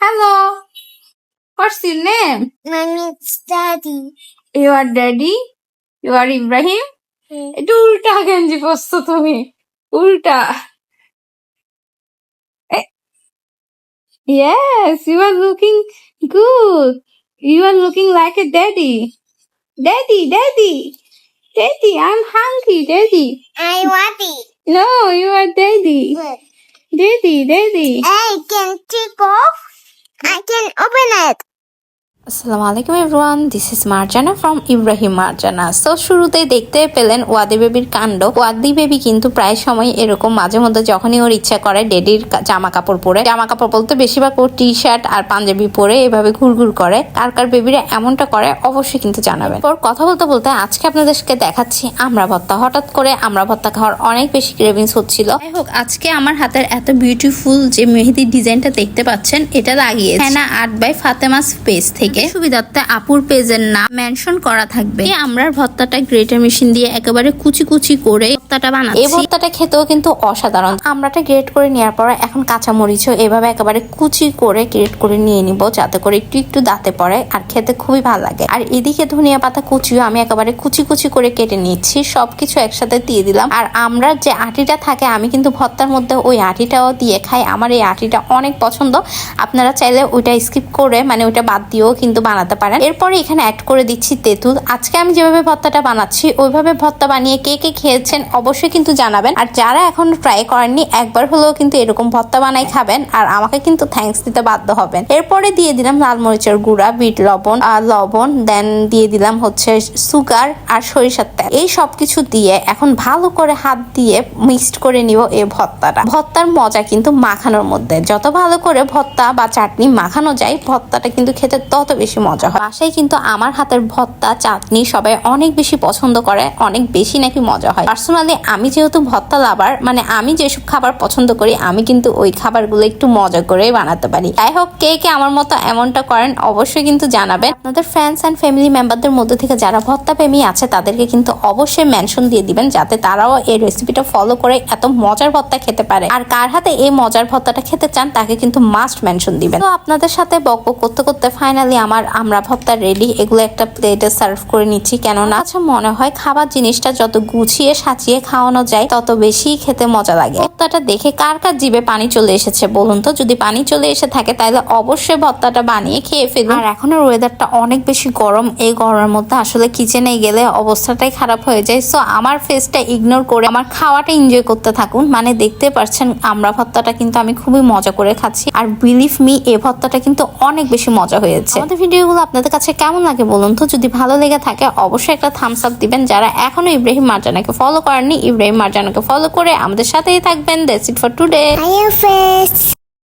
Hello. What's your name? My name's Daddy. You are Daddy? You are Ibrahim? Hmm. একটু উল্টা গেঞ্জি পরছো তুমি উল্টা এ- Yes, you are looking good. You are looking like a daddy. Daddy, daddy. Daddy, I'm hungry, daddy. I want it. No, you are daddy. Daddy, daddy. Hey, can take off? আসসালামু আলাইকুম everyone this is Marjana from Ibrahim Marjana so শুরুতেই দেখতে পেলেন ওয়াদি বেবির কাণ্ড। ওয়াদি baby কিন্তু প্রায় সময় এরকম মাঝে মধ্যে যখনই ওর ইচ্ছা করে ডেডির জামা কাপড় পরে। জামা কাপড় বলতে বেশিরভাগ ওর টি শার্ট আর পাঞ্জাবি পরে এভাবে ঘুরঘুর করে। কার কার বেবিরা এমনটা করে, অবশ্যই কিন্তু জানাবেন। ওর কথা বলতে বলতে আজকে আপনাদেরকে দেখাচ্ছি আমরা ভত্তা। হঠাৎ করে আমরা ভত্তা খাওয়ার অনেক বেশি ক্রেভিংস হচ্ছিল। যাই হোক, আজকে আমার হাতের এত বিউটিফুল যে মেহেদির ডিজাইনটা দেখতে পাচ্ছেন, এটা লাগিয়েছে। হ্যাঁ আর্ট বাই ফাতেমাস পেজ থেকে। সুবিধার্থে আপুর পেজের নাম মেনশন করা থাকবে। আমরা ভত্তাটা গ্রেটার মেশিন দিয়ে একেবারে কুচি কুচি করে ভর্তাটা বানাচ্ছি। এই ভর্তাটা খেতেও কিন্তু অসাধারণ। আমরাটা গ্রেট করে নেওয়ার পর এখন কাঁচা মরিচও এভাবে একেবারে কুচি করে গ্রেট করে নিয়ে নিব যাতে করে একটু একটু দাঁতে পড়ে আর খেতে খুবই ভালো লাগে। আর এদিকে ধনিয়া পাতা কুচিও আমি একেবারে কুচি কুচি করে কেটে নিচ্ছি। সবকিছু একসাথে দিয়ে দিলাম। আর আমরা যে আটিটা থাকে, আমি কিন্তু ভর্তার মধ্যে ওই আটিটাও দিয়ে খাই। আমার এই আটিটা অনেক পছন্দ। আপনারা চাইলে ওইটা স্কিপ করে মানে ওইটা বাদ দিয়েও কিন্তু বানাতে পারেন। এরপরে এখানে অ্যাড করে দিচ্ছি তেঁতুল। আজকে আমি যেভাবে ভর্তাটা বানাচ্ছি, ওইভাবে ভর্তা বানিয়ে কে কে খেয়েছেন অবশ্যই কিন্তু জানাবেন। আর যারা এখন ট্রাই করেননি, একবার হলেও কিন্তু এরকম ভর্তা বানাই খাবেন আর আমাকে কিন্তু থ্যাঙ্কস দিতে বাধ্য হবেন। এরপরে দিয়ে দিলাম লাল মরিচের গুঁড়া বিট লবণ আর লবণ দেন দিয়ে দিলাম হচ্ছে সুগার আর সরিষার তেল। এই সব কিছু দিয়ে এখন ভালো করে হাত দিয়ে মিক্সড করে নিব এই ভর্তাটা। ভর্তার মজা কিন্তু মাখানোর মধ্যে। যত ভালো করে ভর্তা বা চাটনি মাখানো যায়, ভর্তাটা কিন্তু খেতে তত বেশি মজা হয়। বাসায় কিন্তু আমার হাতের ভর্তা, চাটনি সবাই অনেক বেশি পছন্দ করে, অনেক বেশি নাকি মজা হয়। পার্সোনালি আমি যেহেতু ভত্তা লাভার মানে আমি যেসব খাবার পছন্দ করি, আমি কিন্তু ওই খাবারগুলো একটু মজা করেই বানাতে পারি। যাই হোক, কে কে আমার মতো এমনটা করেন অবশ্যই কিন্তু জানাবেন। আপনাদের ফ্রেন্ডস অ্যান্ড ফ্যামিলি মেম্বারদের মধ্যে থেকে যারা ভর্তা প্রেমী আছে, তাদেরকে কিন্তু অবশ্যই মেনশন দিয়ে দিবেন, যাতে তারাও এই রেসিপিটা ফলো করে এত মজার ভত্তা খেতে পারে। আর কার হাতে এই মজার ভত্তাটা খেতে চান, তাকে কিন্তু মাস্ট মেনশন দিবেন। তো আপনাদের সাথে বক করতে করতে ফাইনালি আমার আমরা ভত্তা রেডি এগুলো একটা প্লেটে সার্ভ করে নিচ্ছি। কেননা আচ্ছা মনে হয় খাবার জিনিসটা যত গুছিয়ে সাজিয়ে খাওয়ানো যায়, তত বেশি খেতে মজা লাগে। ভর্তাটা দেখে কার কার জিভে পানি চলে এসেছে বলুন তো? যদি পানি চলে এসে থাকে, তাহলে অবশ্যই ভর্তাটা বানিয়ে খেয়ে ফেলুন। আর এখনের ওয়েদারটা অনেক বেশি গরম। এই গরমের মধ্যে আসলে কিচেনে গেলে অবস্থাটাই খারাপ হয়ে যায়। সো আমার ফেসটা ইগনোর করে, আমার খাওয়াটা এনজয় করতে থাকুন। মানে দেখতে পাচ্ছেন, আমরা ভর্তাটা কিন্তু আমি খুবই মজা করে খাচ্ছি। আর বিলিভ মি এ ভর্তাটা কিন্তু অনেক বেশি মজা হয়েছে। আমাদের ভিডিওগুলো আপনাদের কাছে কেমন লাগে বলুন তো? যদি ভালো লেগে থাকে, অবশ্যই একটা থামস আপ দিবেন। যারা এখনও ইব্রাহিম মার্জানাকে ফলো করেননি ইব্রাহিম মার্জানাকে ফলো করে আমাদের সাথেই থাকবেন দ্যাটস ইট ফর টুডে.